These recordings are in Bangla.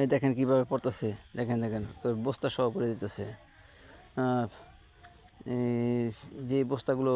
এই দেখেন কীভাবে পড়তেছে, দেখেন দেখেন তোর বস্তা সহ পড়ে এই যে বস্তাগুলো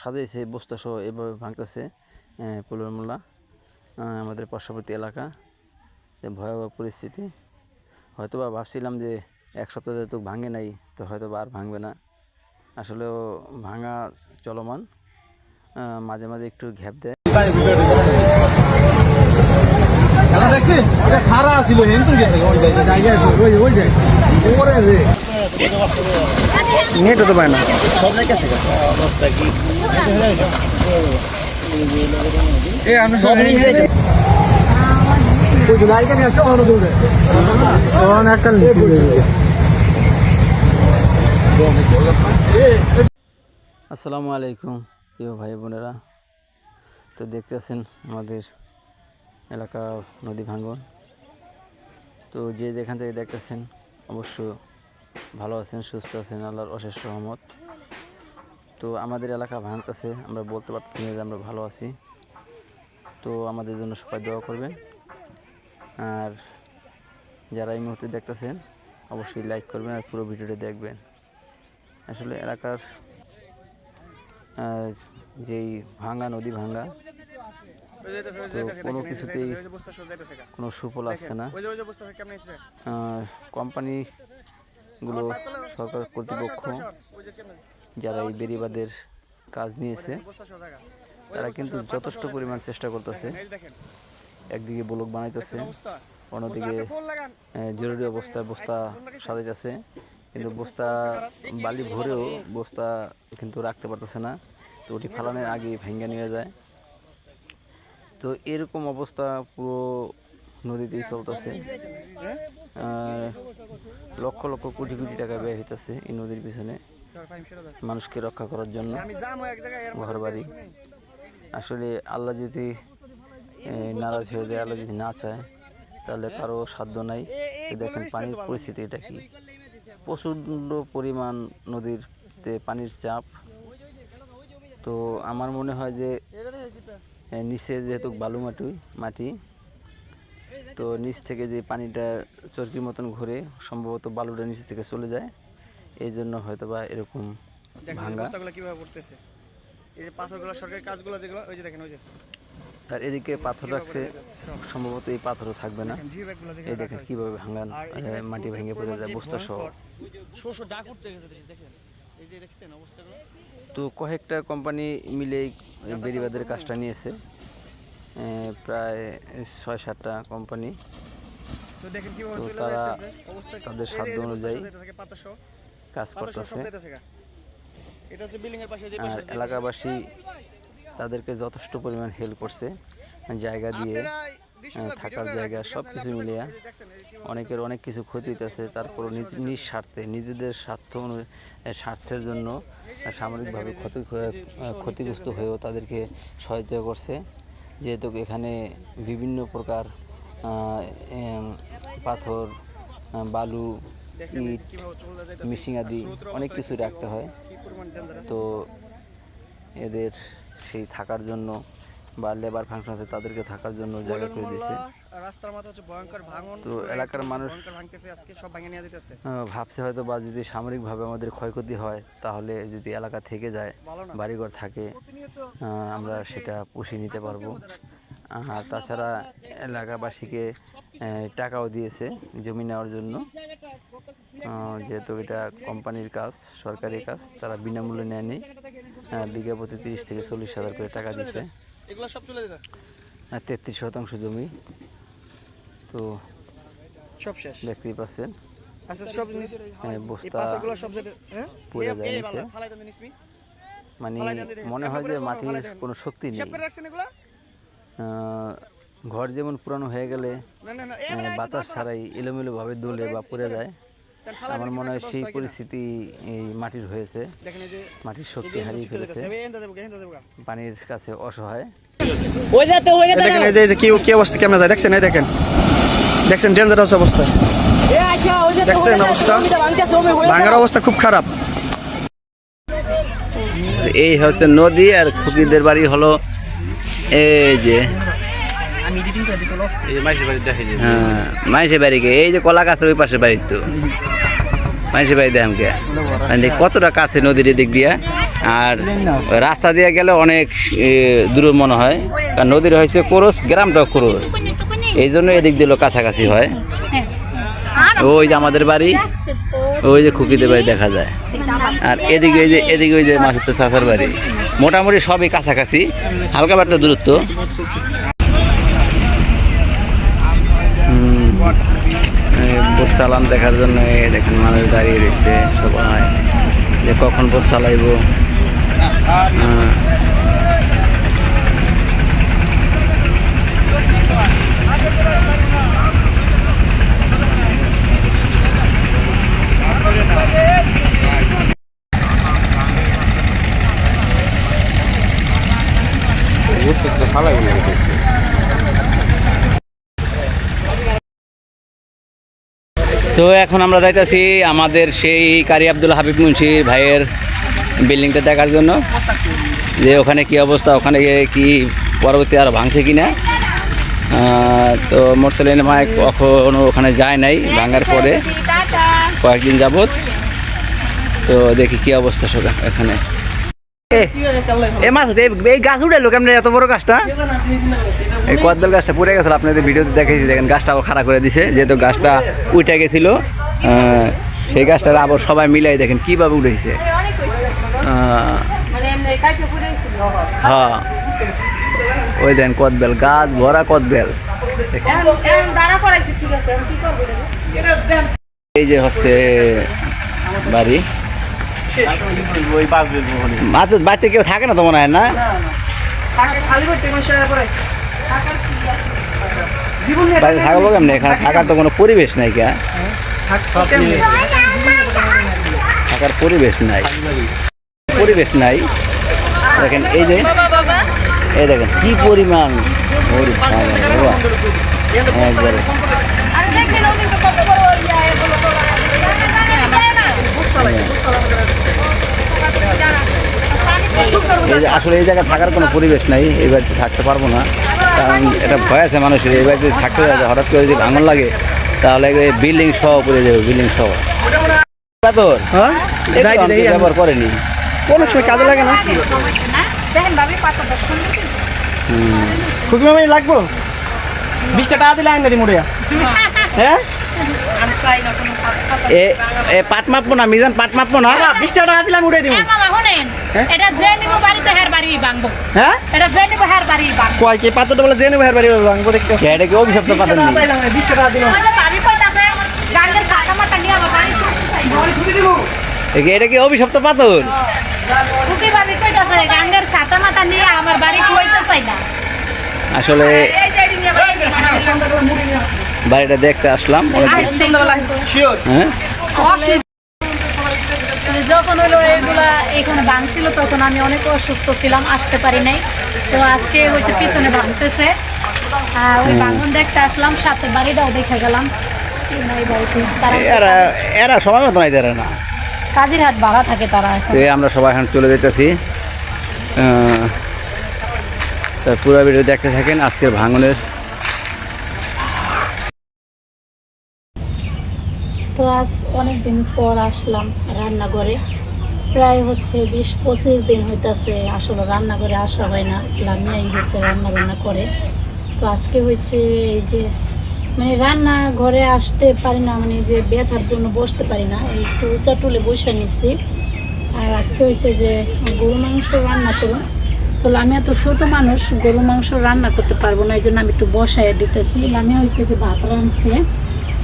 সাজাইছে বস্তা সহ এভাবে ভাঙতেছে পুলর মোল্লা আমাদের পার্শ্ববর্তী এলাকা। ভয়াবহ পরিস্থিতি। হয়তো বা ভাবছিলাম যে এক সপ্তাহ তো ভাঙে নাই, তো হয়তো বা আর ভাঙবে না। আসলেও ভাঙা চলমান। মাঝে মাঝে একটু ঘ্যাপ দেয়। নেট হতে পারে না। আসসালামু আলাইকুম। প্রিয় ভাই বোনেরা, তো দেখতেছেন আমাদের এলাকা নদী ভাঙ্গন। তো যে যেখান থেকে দেখতেছেন, অবশ্য ভালো আছেন, সুস্থ আছেন, আল্লাহর অশেষ রহমত। তো আমাদের এলাকা ভাঙতেছে, আমরা বলতে পারতেছি না যে আমরা ভালো আছি। তো আমাদের জন্য সবাই দোয়া করবেন। আর যারা এই মুহূর্তে দেখতেছেন, অবশ্যই লাইক করবেন আর পুরো ভিডিওটা দেখবেন। আসলে এলাকার যেই ভাঙ্গা, নদী ভাঙ্গা, তো কোনো কিছুতেই কোনো সুফল আসছে না। কোম্পানিগুলো সরকার কর্তৃপক্ষ, যারা এই বেরিবাদের কাজ নিয়েছে, তারা কিন্তু যথেষ্ট পরিমাণ চেষ্টা করতেছে। একদিকে ব্লক বানাইতেছে, অন্যদিকে জরুরি অবস্থায় বস্তা সাজাইতেছে। কিন্তু বস্তা বালি ভরেও বস্তা কিন্তু রাখতে পারতেছে না। তো ওটি ফালানোর আগে ভেঙে নিয়ে যায়। তো এরকম অবস্থা পুরো নদীতেই চলতেছে। লক্ষ লক্ষ কোটি কোটি টাকা ব্যয় হইতেছে এই নদীর পিছনে মানুষকে রক্ষা করার জন্য। ঘর বাড়ি আসলে আল্লাহ যদি নারাজ হয়ে যায়, আল্লাহ যদি না চায়, তাহলে কারও সাধ্য নাই। দেখেন পানির পরিস্থিতি এটা কি। প্রচণ্ড পরিমাণ নদীরতে পানির চাপ। তো আমার মনে হয় যে নিচে যেহেতু বালু মাটি মাটি তো নিচ থেকে যে পানিটা চরকির মতন ঘুরে সম্ভবত বালুটা নিচ থেকে চলে যায়। এই জন্য হয়তো বা এরকম ভাঙ্গা কীভাবে পড়তেছে। এই যে পাথরগুলো সরকারি কাজগুলো যেগুলো ওই যে দেখেন ওই যে। আর এদিকে পাথর রাখছে সম্ভবত এই পাথরও থাকবে না। এই দেখেন কীভাবে ভাঙান মাটি ভেঙে পড়ে যায় বস্তা সহ। তো কয়েকটা কোম্পানি মিলে বেরিবাদের কাজটা নিয়েছে। প্রায় ছয় সাতটা কোম্পানি। তো তারা তাদের সাধ্য অনুযায়ী কাজ করতেছে। আর এলাকাবাসী তাদেরকে যথেষ্ট পরিমাণ হেল্প করছে জায়গা দিয়ে থাকার জায়গা সব কিছু মিলিয়ে অনেকের অনেক কিছু ক্ষতি হইতেছে তারপর নিজ নিজ স্বার্থে নিজেদের স্বার্থ অনু- স্বার্থের জন্য সামরিকভাবে ক্ষতি ক্ষতিগ্রস্ত হয়েও তাদেরকে সহায়তা করছে যেহেতু এখানে বিভিন্ন প্রকার পাথর বালু ইট। মিশিং আদি অনেক কিছু রাখতে হয়। তো এদের সেই থাকার জন্য বা লেবার ফাংশন আছে তাদেরকে থাকার জন্য জায়গা করে দিয়েছে রাস্তার মাথা হচ্ছে ভয়ঙ্কর ভাঙন তো এলাকার মানুষ আজকে সব ভাঙে নিয়ে যেতেছে। ভাবছে হয়তো বা যদি সামরিকভাবে আমাদের ক্ষয়ক্ষতি হয় তাহলে যদি এলাকা থেকে যায় বাড়িঘর থাকে আমরা সেটা পুষিয়ে নিতে পারব। আর তাছাড়া এলাকাবাসীকে টাকাও দিয়েছে জমি নেওয়ার জন্য। যেহেতু এটা কোম্পানির কাজ সরকারি কাজ তারা বিনামূল্যে নেয়নি। বিঘা প্রতি তিরিশ থেকে চল্লিশ হাজার করে টাকা দিচ্ছে এগুলো সব তেত্রিশ শতাংশ জমি। তো সব শেষ? দেখতেই পাচ্ছেন। আচ্ছা হ্যাঁ, বস্তা হ্যাঁ? পড়ে যায়। মানে। মনে হয় যে মাটির কোনো শক্তি নেই। ঘর যেমন পুরানো হয়ে গেলে বাতাস ছাড়াই এলোমেলোভাবে দোলে বা পড়ে যায়। আমার মনে হয় সেই পরিস্থিতি এই মাটির হয়েছে। দেখেন এই যে মাটির শক্তি হারিয়ে ফেলেছে। পানির কাছে অসহায়। দেখেন এই যে কি কি অবস্থা কেমন যায়? দেখছেন এই দেখেন। দেখছেন ডেঞ্জারাস অবস্থা। দেখছেন অবস্থা? ভাঙার অবস্থা খুব খারাপ। এই হচ্ছে নদী আর খুকিদের বাড়ি হলো এই যে এই মাইসের বাড়ি দেখে যে হ্যাঁ বাড়িকে এই যে কলা গাছের ওই পাশের বাড়ি তো। মাইসের বাড়ি দেখাম কে? মানে কতটা কাছে নদীর দিক দিয়ে। আর রাস্তা দিয়ে গেলে অনেক দূর মনে হয়। কারণ নদীর হয়েছে কোরস গ্রামটাও কোরস। এই জন্য এদিক দিলেও কাছাকাছি হয়। ওই যে আমাদের বাড়ি ওই যে খুকিদের বাড়ি দেখা যায়। আর এদিকে ওই যে এদিকে ওই যে মাসুদ চাচার বাড়ি। মোটামুটি সবই কাছাকাছি। হালকা পাতলা দূরত্ব। এই বস্তালাম দেখার জন্য দেখেন মানুষ দাঁড়িয়ে রয়েছে, সবাই যে কখন বস্তা লাইব হ্যাঁ। ফালাই বলে তো এখন আমরা যাইতেছি আমাদের সেই কারি আব্দুল হাবিব মুন্সি ভাইয়ের বিল্ডিংটা দেখার জন্য। যে ওখানে কি অবস্থা, ওখানে কি পরবর্তী আর ভাঙছে কি না তো মোরসালিন মায় কখনো ওখানে যায় নাই ভাঙার পরে। কয়েকদিন যাবত তো দেখি কি অবস্থা সব এখানে। এ, মাছ এই এই গাছ উঠাইলো কেমন? এত বড় গাছটা? এই কদবেল গাছটা পড়ে গেছিল আপনাদের ভিডিওতে দেখেছি দেখেন গাছটা খাড়া করে দিছে যেহেতু গাছটা উঠে গেছিল সেই গাছটা আবার সবাই মিলাই দেখেন কীভাবে উঠেছে আহ, হ্যাঁ। ওই দেন কদবেল গাছ ভরা কদবেল। এই যে হচ্ছে বাড়ি। পাঁচ বাড়িতে কেউ থাকে না তো মনে হয় না। থাকব কেমনি এখানে থাকার তো কোনো পরিবেশ নাই কে থাকার পরিবেশ নাই। পরিবেশ নাই। দেখেন এই যে এই দেখেন কি পরিমাণ ওরে বাবা, বাবা। একবারে। এই যে আসলে এই জায়গায় থাকার কোনো পরিবেশ নাই এই বাড়িতে থাকতে পারব না। কারণ এটা ভয় আছে মানুষের এই বাড়িতে থাকতে যাবে হঠাৎ করে যদি ভাঙন লাগে তাহলে বিল্ডিং সহ পড়ে যাবে বিল্ডিং সহ। হ্যাঁ? ব্যবহার করেনি। অনেক সময় কাজে লাগে না। দেখেন ভাবি পাতা খুবই মামি লাগবো? বিশটা টাকা দিলে আইন দিই হ্যাঁ? কোনো এ এ পাট মাপবো না মিজান পাট মাপবো না। বিশটা টাকা দিলে আমি উড়ে দিব। এ এটা যে নিব বাড়িতে হের বাড়ি ভাঙবো। হ্যাঁ? এটা যে নিব হের বাড়ি ভাঙবো। কয় কি পাত্রটা বলে জেনে ভাইয়ের বাড়ি ভাঙবো দেখতে। এটা কি অভিশপ্ত পাতেন নি বিশটা টাকা দিলাম ওই কইতাছে গাঙ্গের খাটা মাটা নিয়ে আমার বাড়ি চলে যাই। এটা কি অভিশপ্ত পাথর? খুকি ভাবি কইতাছে গাঙ্গের ছাতা মাথা নিয়ে আমার বাড়ি কইতে চাই না। আসলে বাড়িটা দেখতে আসলাম অনেক হ্যাঁ? হলো এগুলা এখানে ভাঙছিল তখন আমি অনেক অসুস্থ ছিলাম আসতে পারি নাই। তো আজকে হচ্ছে পিছনে ভাঙতেছে। আর ওই ভাঙন দেখতে আসলাম সাথে বাড়িটাও দেখে গেলাম। এরা এরা সময় মতো নাই এরা না? কাজিরহাট ভাড়া থাকে তারা আমরা সবাই এখন চলে যেতেছি পুরো ভিডিও দেখতে থাকেন আজকের ভাঙনের। তো আজ অনেক দিন পর আসলাম রান্নাঘরে। প্রায় হচ্ছে বিশ পঁচিশ দিন হইতাছে, আসলে রান্নাঘরে আসা হয় না। লামিয়াই হয়েছে রান্না বান্না করে। তো আজকে হয়েছে এই যে মানে রান্না ঘরে আসতে পারি না মানে যে ব্যথার জন্য বসতে পারি না একটু উঁচা টুলে বসে নিছি। আর আজকে হয়েছে যে গরু মাংস রান্না করুন। তো লামিয়া তো ছোট মানুষ, গরু মাংস রান্না করতে পারব না এই জন্য আমি একটু বসায় দিতেছি। লামিয়া হয়েছে যে ভাত রাঁধছে,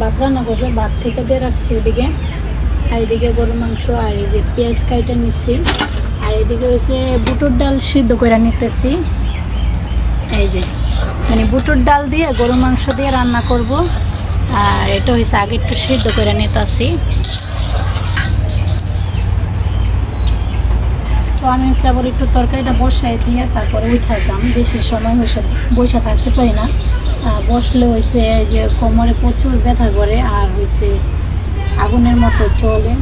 ভাত রান্না করবে, ভাত থেকে দিয়ে রাখছি এদিকে। আর এদিকে গরু মাংস আর এই যে পেঁয়াজ কাইটা নিচ্ছি আর এদিকে হচ্ছে বুটুর ডাল সিদ্ধ করে নিতেছি। এই যে মানে বুটুর ডাল দিয়ে গরু মাংস দিয়ে রান্না করব। আর এটা হয়েছে আগে একটু সিদ্ধ করে নিতেছি। তো আমি হচ্ছে আবার একটু তরকারিটা বসাই দিয়ে তারপরে উঠে যাম। বেশি সময় হয়েছে বসে থাকতে পারি না। বসলে হয়েছে যে কোমরে প্রচুর ব্যথা করে আর হয়েছে আগুনের মতো চলে